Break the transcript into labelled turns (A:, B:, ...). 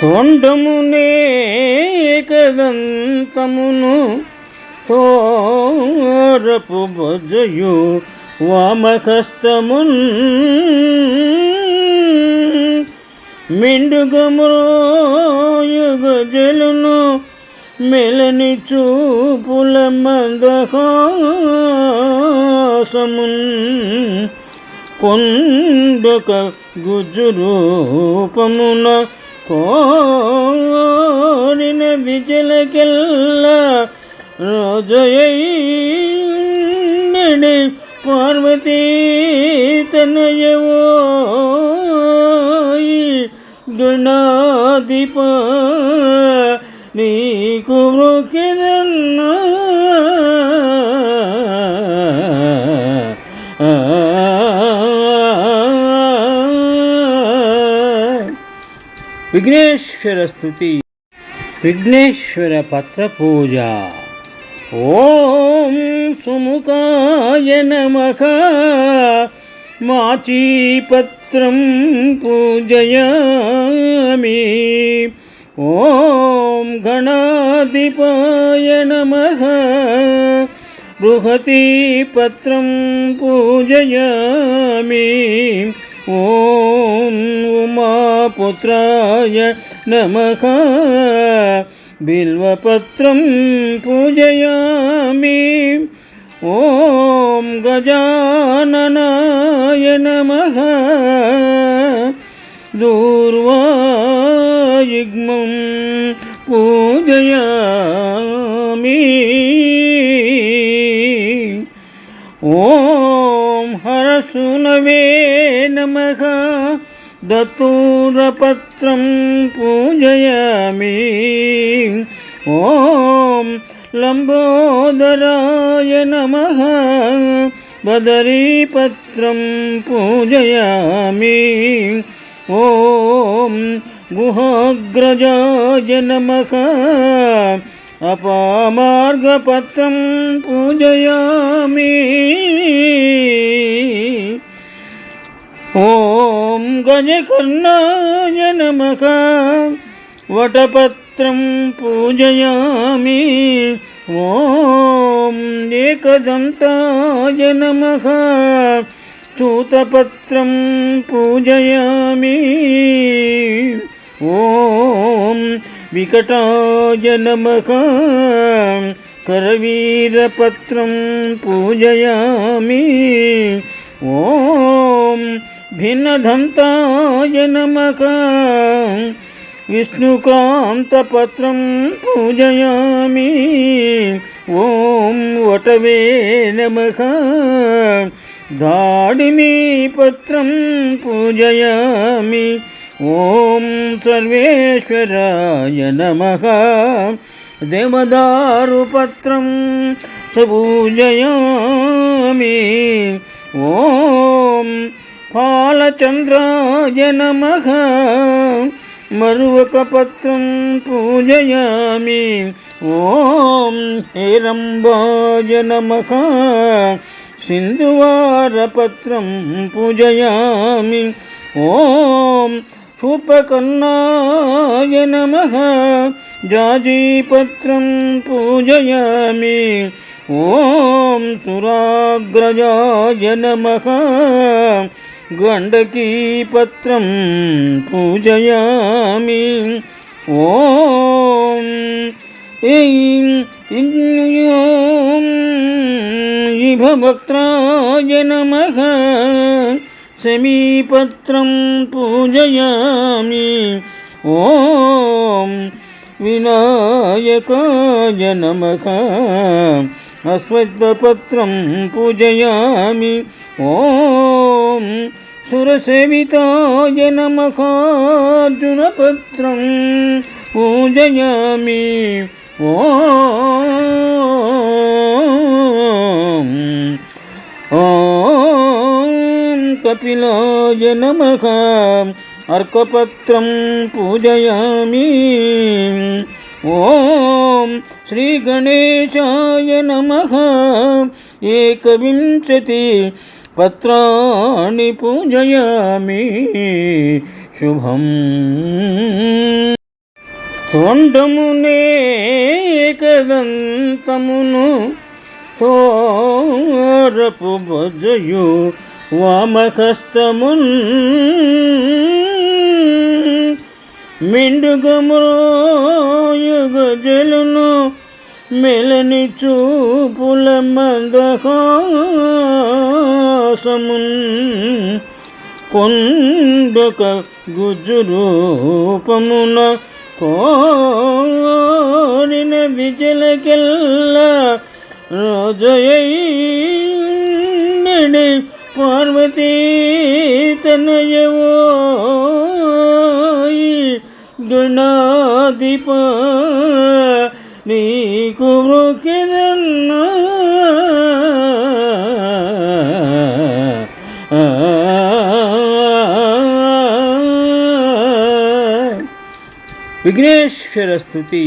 A: తోండమునే కదంతమును తోరపు భజయు వామకస్తమున్ మెండుగమురోయుగజలును మెలని చూపుల మందహాసమున్ కొండక గుజు రూపమున కోరిన విజలకెల్లా రోజయై పార్వతీ తనయవో గణాధిప నీకు మృకిదన్నా विघ्नेश्वरस्तुति। विघ्नेश्वरपत्रपूजा। ॐ सुमुखाय नमः। माचीपत्रं पूजयामि। ओम गणाधिपाय नमः। बृहतीपत्रं पूजयामि। ॐ उमापुत्राय नमः। बिल्वपत्रं पूजयामि। ॐ गजाननाय नमः। दूर्वायुग्मं पूजयामि। ॐ हरसुनवे नमः। दतूरपत्रं पूजयामि। ॐ लम्बोदराय नमः। बदरीपत्रं पूजयामि। ॐ गुहाग्रजाय नमः। अपामार्गपत्रं पूजयामि। ॐ गजकर्णाय नमः। वटपत्रं पूजयामि। ॐ एकदन्ताय नमः। चूतपत्रं पूजयामि। ॐ विकटाय नमः करवीरपत्रं पूजयामि। ॐ भिन्नधन्ताय नमः विष्णुकान्तपत्रं पूजयामि। ॐ वटवे नमः दाडिमीपत्रं पूजयामि। ఓం సర్వేశ్వరాయ నమః. దేవదారుపత్రం పూజయామి ఓం పాలచంద్రాయ నమః. మరువకపత్రం పూజయామి. ఓం హేరంబాయ నమః. సింధువారపత్రం పూజయామి. ఓం उपकन्नाय नमः। जाजीपत्रं पूजयामि। ॐ सुराग्रजाय नमः। गण्डकीपत्रं पूजयामि। ॐ इं इभवक्त्राय नमः। సమీపత్రం పూజయామి ఓం వినాయకాయ నమః అశ్వత్థపత్రం పూజయామి ఓం సురసేవితాయ నమః అర్జునపత్రం పూజయామి ఓం कपिलाय नमः अर्कपत्रं पूजयामि। ॐ श्रीगणेशाय नमः। एकविंशति पत्राणि पूजयामि। शुभम्। तोण्डमुनेकदन्तमुनु तोरपु भजयु। వామకస్తమున్ మిండుగమ్రోయుగజలును మెలని చూపుల మందహాసమున్ కొండక గుజు రూపమున కోరిన విజలకెల్లా రోజయ్యుండెడి पार्वती तनय वो गणाधिप नी कुरु के विघ्नेश्वर स्तुति।